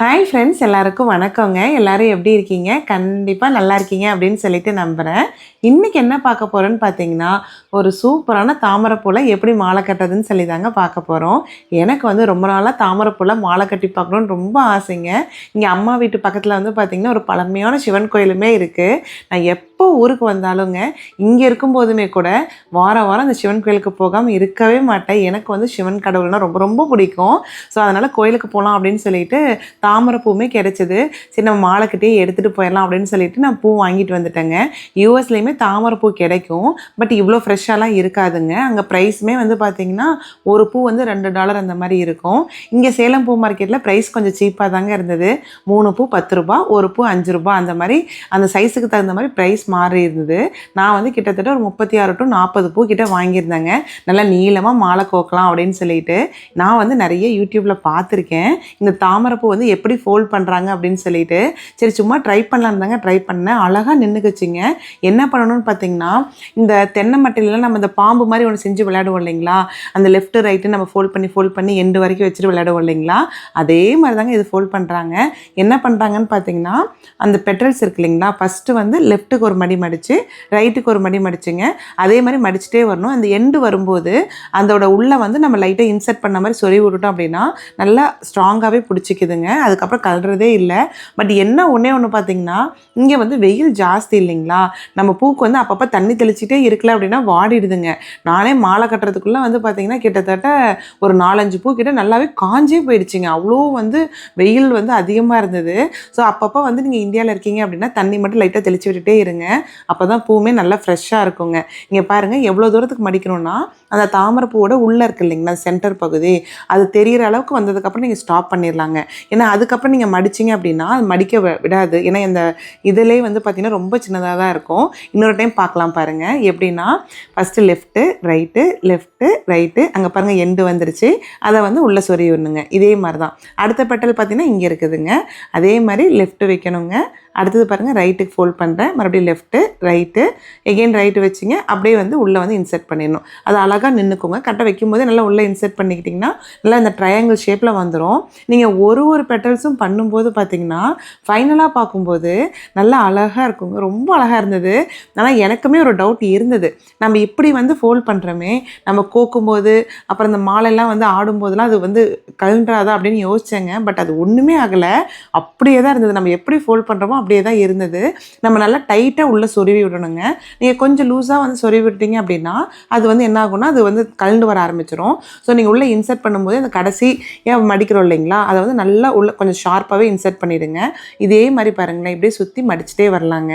Hi friends எல்லாருக்கும் வணக்கங்க. எல்லாரும் எப்படி இருக்கீங்க? கண்டிப்பாக நல்லா இருக்கீங்க அப்படின்னு சொல்லிட்டு நம்புகிறேன் இன்றைக்கி என்ன பார்க்க போகிறோன்னு பார்த்தீங்கன்னா ஒரு சூப்பரான தாமரைப்பூலை எப்படி மாலை கட்டுறதுன்னு சொல்லி தாங்க பார்க்க போகிறோம் எனக்கு வந்து ரொம்ப நாளாக தாமரைப்பூலை மாலை கட்டி பார்க்கணுன்னு ரொம்ப ஆசைங்க. இங்கே அம்மா வீட்டு பக்கத்தில் வந்து பார்த்திங்கன்னா ஒரு பழமையான சிவன் கோயிலுமே இருக்குது நான் எப்போ ஊருக்கு வந்தாலுங்க இங்கே இருக்கும்போதுமே கூட வாரம் வாரம் அந்த சிவன் கோயிலுக்கு போகாமல் இருக்கவே மாட்டேன். எனக்கு வந்து சிவன் கடவுள்னால் ரொம்ப ரொம்ப பிடிக்கும். ஸோ அதனால் கோயிலுக்கு போகலாம் அப்படின்னு சொல்லிட்டு தாமரை பூவுமே கிடைச்சிது. சரி நம்ம மாலைக்கிட்டே எடுத்துகிட்டு போயிடலாம் அப்படின்னு சொல்லிட்டு நான் பூ வாங்கிட்டு வந்துட்டேங்க. யூஎஸ்லேயுமே தாமரை பூ கிடைக்கும். பட் இவ்வளோ ஃப்ரெஷ்ஷாலாம் இருக்காதுங்க. அங்கே ப்ரைஸுமே வந்து பார்த்தீங்கன்னா ஒரு பூ வந்து ரெண்டு டாலர் அந்த மாதிரி இருக்கும். இங்கே சேலம் பூ மார்க்கெட்டில் ப்ரைஸ் கொஞ்சம் சீப்பாக தாங்க இருந்தது. மூணு பூ பத்து ரூபா ஒரு பூ அஞ்சு ரூபா அந்த மாதிரி அந்த சைஸுக்கு தகுந்த மாதிரி ப்ரைஸ் மாறி இருந்தது. நான் வந்து கிட்டத்தட்ட ஒரு முப்பத்தி ஆறு டு நாற்பது பூ கிட்ட வாங்கியிருந்தேங்க. நல்லா நீளமாக மாலை கோக்கலாம் அப்படின்னு சொல்லிட்டு நான் வந்து நிறைய யூடியூப்பில் பார்த்துருக்கேன். இந்த தாமரை பூ வந்து எப்படி ஃபோல்ட் பண்ணுறாங்க அப்படின்னு சொல்லிட்டு சரி சும்மா ட்ரை பண்ணலாம் தாங்க ட்ரை பண்ணேன். அழகாக நின்றுக்குச்சிங்க என்ன பண்ணணும்னு பார்த்தீங்கன்னா இந்த தென்னை மட்டையிலலாம் நம்ம இந்த பாம்பு மாதிரி ஒன்று செஞ்சு விளையாடுவோம் இல்லைங்களா? அந்த லெஃப்ட்டு ரைட்டு நம்ம ஃபோல்ட் பண்ணி ஃபோல்ட் பண்ணி எண்டு வரைக்கும் வச்சுட்டு விளையாடுவோம் இல்லைங்களா? அதே மாதிரி தாங்க இது ஃபோல்ட் பண்ணுறாங்க என்ன பண்ணுறாங்கன்னு பார்த்தீங்கன்னா அந்த பெட்ரல்ஸ் இருக்கு இல்லைங்களா? ஃபஸ்ட்டு வந்து லெஃப்ட்டுக்கு ஒரு மடி மடித்து ரைட்டுக்கு ஒரு மடி மடிச்சுங்க. அதே மாதிரி மடிச்சுட்டே வரணும். அந்த எண்டு வரும்போது அதோட உள்ளே வந்து நம்ம லைட்டாக இன்சர்ட் பண்ண மாதிரி சொறி விட்டுட்டோம் அப்படின்னா நல்லா ஸ்ட்ராங்காகவே பிடிச்சிக்குதுங்க. அதுக்கப்புறம் கலர்றதே இல்லை. பட் என்ன ஒன்றே ஒன்று பார்த்தீங்கன்னா இங்கே வந்து வெயில் ஜாஸ்தி இல்லைங்களா? நம்ம பூக்கு வந்து அப்பப்போ தண்ணி தெளிச்சிட்டே இருக்கல அப்படின்னா வாடிடுதுங்க. நானே மாலை கட்டுறதுக்குள்ளே வந்து பார்த்தீங்கன்னா கிட்டத்தட்ட ஒரு நாலஞ்சு பூ கிட்ட நல்லாவே காஞ்சே போயிடுச்சுங்க. அவ்வளோ வந்து வெயில் வந்து அதிகமாக இருந்தது. ஸோ அப்பப்போ வந்து நீங்கள் இந்தியாவில் இருக்கீங்க அப்படின்னா தண்ணி மட்டும் லைட்டாக தெளிச்சு விட்டுட்டே இருங்க. அப்போ தான் பூவுமே நல்லா ஃப்ரெஷ்ஷாக இருக்குங்க. இங்கே பாருங்கள் எவ்வளோ தூரத்துக்கு மடிக்கணும்னா அந்த தாமரை பூவோட உள்ளே இருக்கு இல்லைங்களா சென்டர் பகுதி. அது தெரிகிற அளவுக்கு வந்ததுக்கப்புறம் நீங்கள் ஸ்டாப் பண்ணிடலாங்க ஏன்னா அதுக்கப்புறம் நீங்கள் மடிச்சிங்க அப்படின்னா அது மடிக்க விடாது. ஏன்னா இந்த இதிலே வந்து பார்த்திங்கன்னா ரொம்ப சின்னதாக தான் இருக்கும். இன்னொரு டைம் பார்க்கலாம் பாருங்கள் எப்படின்னா first left right left right அங்கே பாருங்கள் எண்டு வந்துருச்சு. அதை வந்து உள்ளே சொறி விடணுங்க. இதே மாதிரி தான் அடுத்த பெட்டல் பார்த்தீங்கன்னா இங்கே இருக்குதுங்க. அதே மாதிரி லெஃப்ட்டு வைக்கணுங்க. அடுத்தது பாருங்கள் ரைட்டுக்கு ஃபோல்ட் பண்ணுறேன் மறுபடியும் லெஃப்ட்டு ரைட்டு எகெயின் ரைட்டு வச்சுங்க. அப்படியே வந்து உள்ளே வந்து இன்சர்ட் பண்ணிடணும். அது அழகாக நின்றுக்குங்க கரெக்டாக வைக்கும்போது நல்லா உள்ளே இன்சர்ட் பண்ணிக்கிட்டிங்கன்னா நல்லா இந்த ட்ரையாங்கிள் ஷேப்பில் வந்துடும் நீங்கள் ஒரு ஒரு பெட்டல் பெட்டல்ஸும் பண்ணும்போது பார்த்தீங்கன்னா ஃபைனலாக பார்க்கும்போது நல்லா அழகாக இருக்குங்க. ரொம்ப அழகாக இருந்தது. ஆனால் எனக்குமே ஒரு டவுட் இருந்தது. நம்ம இப்படி வந்து ஃபோல்ட் பண்ணுறோமே நம்ம கோக்கும்போது அப்புறம் இந்த மாலையெல்லாம் வந்து ஆடும்போதெல்லாம் அது வந்து கழுன்றாதா அப்படின்னு யோசிச்சேங்க. பட் அது ஒன்றுமே ஆகலை. அப்படியே தான் இருந்தது. நம்ம எப்படி ஃபோல்ட் பண்ணுறோமோ அப்படியே தான் இருந்தது. நம்ம நல்லா டைட்டாக உள்ளே சொருவி விடணுங்க. நீங்கள் கொஞ்சம் லூஸாக வந்து சொருவி விட்டீங்க அப்படின்னா அது வந்து என்ன ஆகும்னா அது வந்து கலண்டு வர ஆரம்பிச்சிடும் ஸோ நீங்கள் உள்ளே இன்சர்ட் பண்ணும்போது அந்த கடைசி ஏன் மடிக்கிறோம் இல்லைங்களா? அதை வந்து நல்லா உள்ள கொஞ்சம் ஷார்ப்பாகவே இன்சர்ட் பண்ணிவிடுங்க இதே மாதிரி பாருங்களேன் இப்படியே சுற்றி மடிச்சிட்டே வரலாங்க.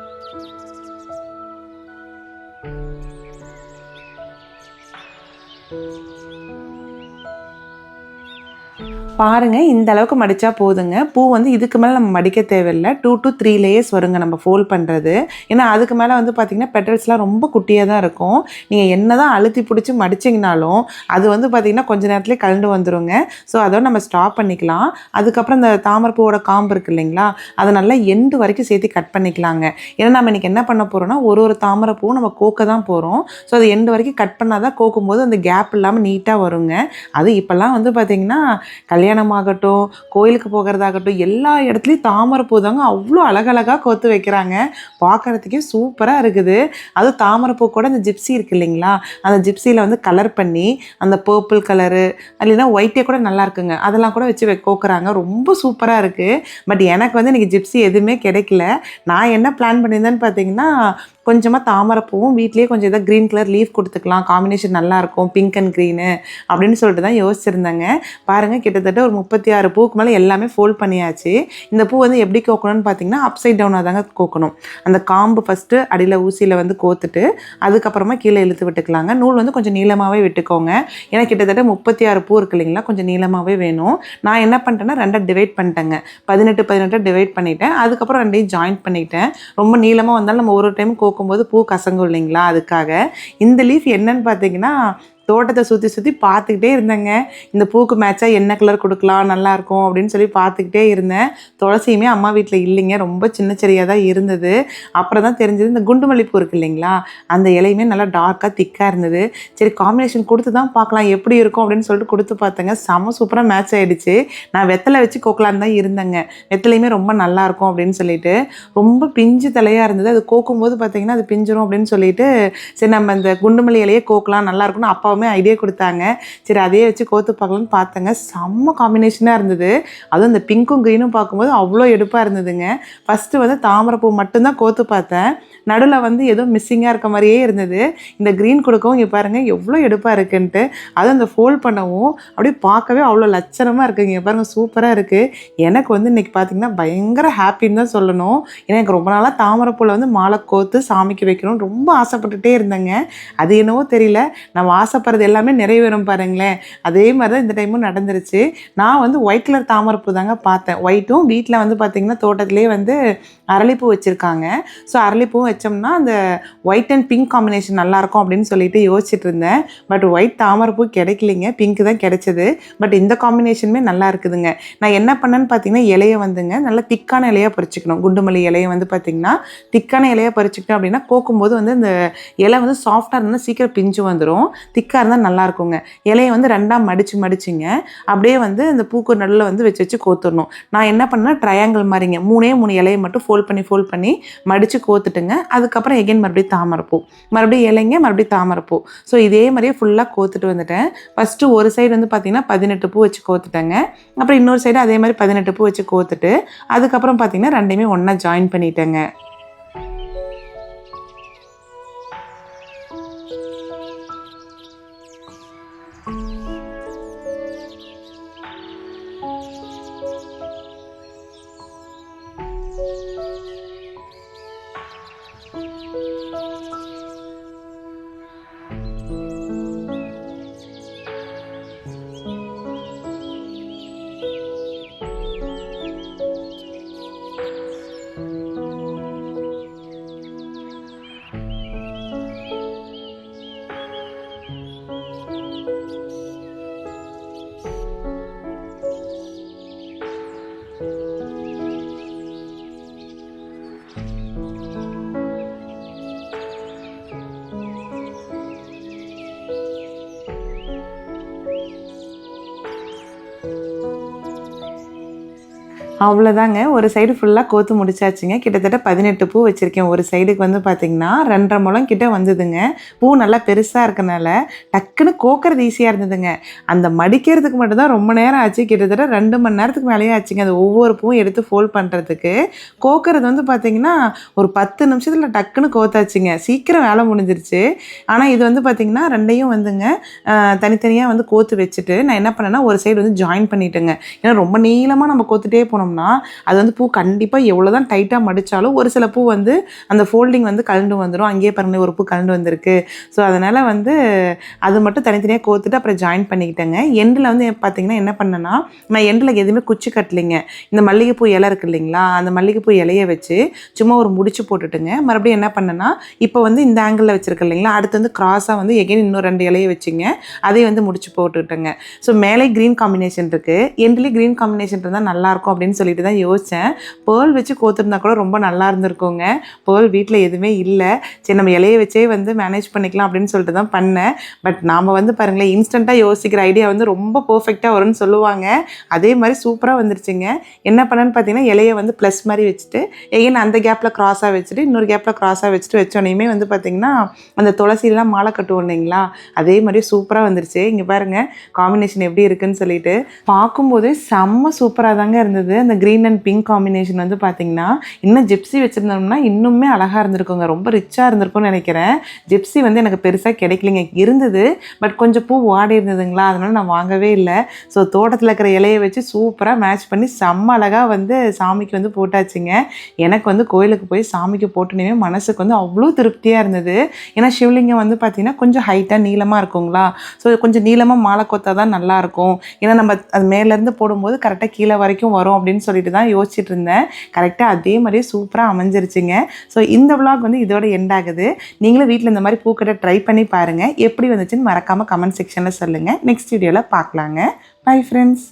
பாருங்கள் இந்த அளவுக்கு மடித்தா போதுங்க. பூ வந்து இதுக்கு மேலே நம்ம மடிக்க தேவையில்லை. டூ டு த்ரீ லேயர்ஸ் வருங்க நம்ம ஃபோல்ட் பண்ணுறது ஏன்னா அதுக்கு மேலே வந்து பார்த்தீங்கன்னா பெட்டல்ஸ்லாம் ரொம்ப குட்டியாக தான் இருக்கும். நீங்கள் என்ன தான் அழுத்தி பிடிச்சி மடிச்சிங்கனாலும் அது வந்து பார்த்திங்கன்னா கொஞ்ச நேரத்துலேயே கலண்டு வந்துருங்க. ஸோ அதோட நம்ம ஸ்டாப் பண்ணிக்கலாம். அதுக்கப்புறம் இந்த தாமரைப்பூவோட காம்பு இருக்கு இல்லைங்களா அதை நல்லா எண்டு வரைக்கும் சேர்த்து கட் பண்ணிக்கலாங்க. ஏன்னா நம்ம இன்றைக்கி என்ன பண்ண போகிறோம்னா ஒரு ஒரு தாமரைப்பூவும் நம்ம கோக்க தான் போகிறோம் ஸோ அது எண்டு வரைக்கும் கட் பண்ணால் தான் கோக்கும் போது அந்த கேப் இல்லாமல் நீட்டாக வருங்க. அது இப்போல்லாம் வந்து பார்த்திங்கன்னா கல்யாணம் கல்யாணமாகட்டும் கோயிலுக்கு போகிறதாகட்டும் எல்லா இடத்துலையும் தாமரைப்பூ தாங்க அவ்வளோ அழகழகாக கோத்து வைக்கிறாங்க. பார்க்குறதுக்கே சூப்பராக இருக்குது. அதுவும் தாமரைப்பூ கூட அந்த ஜிப்ஸி இருக்குது இல்லைங்களா? அந்த ஜிப்ஸியில் வந்து கலர் பண்ணி அந்த பர்பிள் கலரு இல்லைன்னா ஒயிட்டே கூட நல்லா இருக்குங்க. அதெல்லாம் கூட வச்சு வை- கோக்குறாங்க. ரொம்ப சூப்பராக இருக்குது பட் எனக்கு வந்து இன்றைக்கி ஜிப்ஸி எதுவுமே கிடைக்கல. நான் என்ன பிளான் பண்ணியிருந்தேன்னு பார்த்தீங்கன்னா கொஞ்சமாக தாமரைப்பூவும் வீட்லேயே கொஞ்சம் ஏதாவது க்ரீன் கலர் லீஃப் கொடுத்துக்கலாம். காம்பினேஷன் நல்லாயிருக்கும் பிங்க் அண்ட் க்ரீனு அப்படின்னு சொல்லிட்டு தான் யோசிச்சிருந்தேங்க. பாருங்கள் கிட்டத்தட்ட ஒரு முப்பத்தி ஆறு பூக்கு மேலே எல்லாமே ஃபோல்ட் பண்ணியாச்சு. இந்த பூ வந்து எப்படி கோக்கணும்னு பார்த்தீங்கன்னா அப்சைட் டவுனாக தாங்க கோக்கணும். அந்த காம்பு ஃபஸ்ட்டு அடியில் ஊசியில் வந்து கோத்துட்டு அதுக்கப்புறமா கீழே இழுத்து விட்டுக்கலாங்க. நூல் வந்து கொஞ்சம் நீளமாகவே விட்டுக்கோங்க. ஏன்னா கிட்டத்தட்ட முப்பத்தி ஆறு பூ இருக்கு இல்லைங்களா கொஞ்சம் நீளமாகவே வேணும். நான் என்ன பண்ணிட்டேன்னா ரெண்டாக டிவைட் பண்ணிட்டேங்க. பதினெட்டு பதினெட்டு டிவைட் பண்ணிட்டேன். அதுக்கப்புறம் ரெண்டையும் ஜாயின் பண்ணிட்டேன். ரொம்ப நீளமாக வந்தாலும் நம்ம ஒரு டைம் கோக்கும்போது பூ கசங்கும் இல்லைங்களா? அதுக்காக. இந்த லீஃப் என்னன்னு பார்த்தீங்கன்னா தோட்டத்தை சுற்றி சுற்றி பார்த்துக்கிட்டே இருந்தேங்க. இந்த பூக்கு மேட்சாக என்ன கலர் கொடுக்கலாம் நல்லா இருக்கும் அப்படின்னு சொல்லி பார்த்துக்கிட்டே இருந்தேன். துளசியுமே அம்மா வீட்டில் இல்லைங்க. ரொம்ப சின்ன செடியாக தான் இருந்தது. அப்புறம் தான் தெரிஞ்சது இந்த குண்டு மல்லிப்பூ இருக்கு இல்லைங்களா? அந்த இலையுமே நல்லா டார்க்காக திக்காக இருந்தது. சரி காம்பினேஷன் கொடுத்து தான் பார்க்கலாம் எப்படி இருக்கும் அப்படின்னு சொல்லிட்டு கொடுத்து பார்த்தேங்க. செம சூப்பராக மேட்ச் ஆகிடுச்சு நான் வெத்தலை வச்சு கோக்கலான்னு தான் இருந்தேங்க. வெத்தலையுமே ரொம்ப நல்லா இருக்கும் அப்படின்னு சொல்லிட்டு. ரொம்ப பிஞ்சு தலையாக இருந்தது. அது கோக்கும்போது பார்த்தீங்கன்னா அது பிஞ்சிரும் அப்படின்னு சொல்லிட்டு சரி நம்ம இந்த குண்டுமல்லி இலையே கோக்கலாம் நல்லா இருக்கும்னு அப்பாவுமே ஐடியா கொடுத்தாங்க. சரி அதையே வச்சு கோத்து பார்க்கலாம்னு பார்த்தேங்க. செம்ம காம்பினேஷனாக இருந்தது. அதுவும் இந்த பிங்க்கும் க்ரீனும் பார்க்கும்போது அவ்வளோ எடுப்பாக இருந்ததுங்க. ஃபஸ்ட்டு வந்து தாமரைப்பூ மட்டும்தான் கோத்து பார்த்தேன். நடுவில் வந்து ஏதோ மிஸ்ஸிங்காக இருக்க மாதிரியே இருந்தது. இந்த க்ரீன் கொடுக்கவும் இங்கே பாருங்கள் எவ்வளோ எடுப்பாக இருக்குன்ட்டு. அதுவும் அந்த ஃபோல்ட் பண்ணவும் அப்படியே பார்க்கவே அவ்வளோ லட்சணமாக இருக்குங்க. இங்கே பாருங்கள் சூப்பராக இருக்குது எனக்கு வந்து இன்றைக்கி பார்த்தீங்கன்னா பயங்கர ஹாப்பின்னு தான் சொல்லணும். ஏன்னா எனக்கு ரொம்ப நாளாக தாமரைப்பூவில் வந்து மாலை கோத்து சாமிக்கு வைக்கணும்னு ரொம்ப ஆசைப்பட்டுட்டே இருந்தேங்க. அது என்னவோ தெரியல. நம்ம ஆசைப்படுறது எல்லாமே நிறைவேறும் பாருங்களேன். அதே மாதிரி தான் இந்த டைமும் நடந்துருச்சு. நான் வந்து ஒயிட் கலர் தாமரைப்பூ தாங்க பார்த்தேன். ஒயிட்டும் வீட்டில் வந்து பார்த்திங்கன்னா தோட்டத்திலே வந்து அரளிப்பூ வச்சுருக்காங்க. ஸோ அரளிப்பூவும் வச்சோம்னா அந்த ஒயிட் அண்ட் பிங்க் காம்பினேஷன் நல்லாயிருக்கும் அப்படின்னு சொல்லிட்டு யோசிச்சுட்டு இருந்தேன். பட் ஒயிட் தாமரைப்பூ கிடைக்கலிங்க. பிங்க் தான் கிடைச்சது. பட் இந்த காம்பினேஷனுமே நல்லா இருக்குதுங்க. நான் என்ன பண்ணேன்னு பார்த்தீங்கன்னா இலையை வந்துங்க நல்லா திக்கான இலையாக பறிச்சுக்கணும். குண்டுமல்லி இலையை வந்து பார்த்தீங்கன்னா திக்கான இலையாக பறிச்சுக்கிட்டோம் அப்படின்னா கோக்கும்போது வந்து இந்த இலை வந்து சாஃப்டாக இருந்தால் சீக்கிரம் பிஞ்சு வந்துடும் திக்காக இருந்தால் நல்லா இருக்குங்க இலையை வந்து ரெண்டாக மடித்து மடிச்சுங்க. அப்படியே வந்து இந்த பூக்கு நடுவில் வந்து வச்சு வச்சு கோத்துடணும். நான் என்ன பண்ணேன் ட்ரையாங்கிள் மாதிரிங்க மூணே மூணு இலையை மட்டும் ஃபோல்ட் பண்ணி ஃபோல்ட் பண்ணி மடித்து கோத்துட்டுங்க. அதுக்கப்புறம் எகைன் மறுபடியும் தாமரைப்பூ மறுபடியும் இலைங்க மறுபடியும் தாமரைப்பூ ஸோ இதே மாதிரியே ஃபுல்லாக கோத்துட்டு வந்துட்டேன். ஃபஸ்ட்டு ஒரு சைடு வந்து பார்த்திங்கன்னா பதினெட்டு பூ வச்சு கோத்துட்டேங்க. அப்புறம் இன்னொரு சைடு அதே மாதிரி பதினெட்டு பூ வச்சு கோத்துட்டு அதுக்கப்புறம் பார்த்தீங்கன்னா ரெண்டையுமே ஒன்றா ஜாயின் பண்ணிட்டேங்க. அவ்வளோதாங்க ஒரு சைடு ஃபுல்லாக கோத்து முடிச்சாச்சுங்க. கிட்டத்தட்ட பதினெட்டு பூ வச்சுருக்கேன். ஒரு சைடுக்கு வந்து பார்த்திங்கன்னா ரெண்டரை முழம் கிட்ட வந்ததுங்க. பூ நல்லா பெருசாக இருக்கனால டக்குன்னு கோக்கிறது ஈஸியாக இருந்ததுங்க. அந்த மடிக்கிறதுக்கு மட்டும்தான் ரொம்ப நேரம் ஆச்சு. கிட்டத்தட்ட ரெண்டு மணி நேரத்துக்கு மேலேயே ஆச்சுங்க. அது ஒவ்வொரு பூவும் எடுத்து ஃபோல்ட் பண்ணுறதுக்கு கோக்கிறது வந்து பார்த்திங்கன்னா ஒரு பத்து நிமிஷத்தில் டக்குன்னு கோத்தாச்சுங்க. சீக்கிரம் வேலை முடிஞ்சிருச்சு. ஆனால் இது வந்து பார்த்திங்கன்னா ரெண்டையும் வந்துங்க தனித்தனியாக வந்து கோத்து வச்சுட்டு நான் என்ன பண்ணேன்னா ஒரு சைடு வந்து ஜாயின் பண்ணிட்டேங்க. ஏன்னா ரொம்ப நீளமாக நம்ம கோத்துட்டே வச்சோம்னா அது வந்து பூ கண்டிப்பாக எவ்வளோ தான் டைட்டாக மடித்தாலும் ஒரு சில பூ வந்து அந்த ஃபோல்டிங் வந்து கலண்டு வந்துடும் அங்கேயே பாருங்க ஒரு பூ கலண்டு வந்திருக்கு. ஸோ அதனால் வந்து அது மட்டும் தனித்தனியாக கோத்துட்டு அப்புறம் ஜாயின் பண்ணிக்கிட்டேங்க. எண்டில் வந்து பார்த்தீங்கன்னா என்ன பண்ணேன்னா நான் எண்டில் எதுவுமே குச்சி கட்டலைங்க. இந்த மல்லிகைப்பூ இலை இருக்கு இல்லைங்களா அந்த மல்லிகைப்பூ இலையை வச்சு சும்மா ஒரு முடிச்சு போட்டுட்டுங்க. மறுபடியும் என்ன பண்ணேன்னா இப்போ வந்து இந்த ஆங்கிளில் வச்சிருக்க இல்லைங்களா அடுத்து வந்து கிராஸாக வந்து எகைன் இன்னும் ரெண்டு இலையை வச்சுங்க. அதையும் வந்து முடிச்சு போட்டுட்டேங்க. ஸோ மேலே க்ரீன் காம்பினேஷன் இருக்குது எண்டிலே க்ரீன் காம்பினேஷன் இருந்தால் நல்லாயிருக்கும் அப்படின்னு சொல்லிட்டு தான் யோசித்தேன் பேர்ல் வச்சு கோத்துருந்தா கூட ரொம்ப நல்லா இருந்திருக்குங்க. பேர்ல் வீட்டில் எதுவுமே இல்லை. சரி நம்ம இலையை வச்சே வந்து மேனேஜ் பண்ணிக்கலாம் அப்படின்னு சொல்லிட்டு தான் பண்ணேன். பட் நாம் வந்து பாருங்களேன் இன்ஸ்டண்ட்டாக யோசிக்கிற ஐடியா வந்து ரொம்ப பர்ஃபெக்டாக வரும்னு சொல்லுவாங்க. அதே மாதிரி சூப்பராக வந்துருச்சுங்க. என்ன பண்ணேன்னு பார்த்தீங்கன்னா இலையை வந்து ப்ளஸ் மாதிரி வச்சுட்டு எகைன் அந்த கேப்பில் க்ராஸாக வச்சுட்டு இன்னொரு கேப்பில் க்ராஸாக வச்சுட்டு வச்சோடனையுமே வந்து பார்த்திங்கன்னா அந்த துளசிலாம் மாலை கட்டுவோம் இல்லைங்களா? அதே மாதிரி சூப்பராக வந்துருச்சு. இங்கே பாருங்கள் காம்பினேஷன் எப்படி இருக்குன்னு சொல்லிட்டு. பார்க்கும்போது செம்ம சூப்பராக தாங்க இருந்தது. அந்த க்ரீன் அண்ட் பிங்க் காம்பினேஷன் வந்து பார்த்திங்கன்னா இன்னும் ஜிப்ஸி வச்சுருந்தோம்னா இன்னுமே அழகாக இருந்திருக்குங்க. ரொம்ப ரிச்சாக இருந்திருக்கும்னு நினைக்கிறேன். ஜிப்ஸி வந்து எனக்கு பெருசாக கிடைக்கலைங்க. இருந்தது பட் கொஞ்சம் பூ வாடி இருந்ததுங்களா? அதனால் நான் வாங்கவே இல்லை. ஸோ தோட்டத்தில் இருக்கிற இலையை வச்சு சூப்பராக மேட்ச் பண்ணி செம்ம அழகாக வந்து சாமிக்கு வந்து போட்டாச்சுங்க. எனக்கு வந்து கோயிலுக்கு போய் சாமிக்கு போட்டுனே மனசுக்கு வந்து அவ்வளோ திருப்தியாக இருந்தது. ஏன்னா சிவலிங்கம் வந்து பார்த்திங்கன்னா கொஞ்சம் ஹைட்டாக நீளமாக இருக்குங்களா? ஸோ கொஞ்சம் நீளமாக மாலை கொத்தா தான் நல்லாயிருக்கும் ஏன்னா நம்ம அது மேலேருந்து போடும்போது கரெக்டாக கீழே வரைக்கும் வரும் அப்படின்னு சொல்லிட்டு தான் யோசிச்சுட்டு இருந்தேன். கரெக்டாக அதே மாதிரியே சூப்பராக அமைஞ்சிருச்சுங்க. ஸோ இந்த விளாக் வந்து இதோட எண்ட் ஆகுது. நீங்களும் வீட்டில் இந்த மாதிரி பூக்கட்டை ட்ரை பண்ணி பாருங்கள் எப்படி வந்துச்சுன்னு மறக்காமல் கமெண்ட் செக்ஷனில் சொல்லுங்கள் நெக்ஸ்ட் வீடியோவில் பார்க்கலாங்க. Bye friends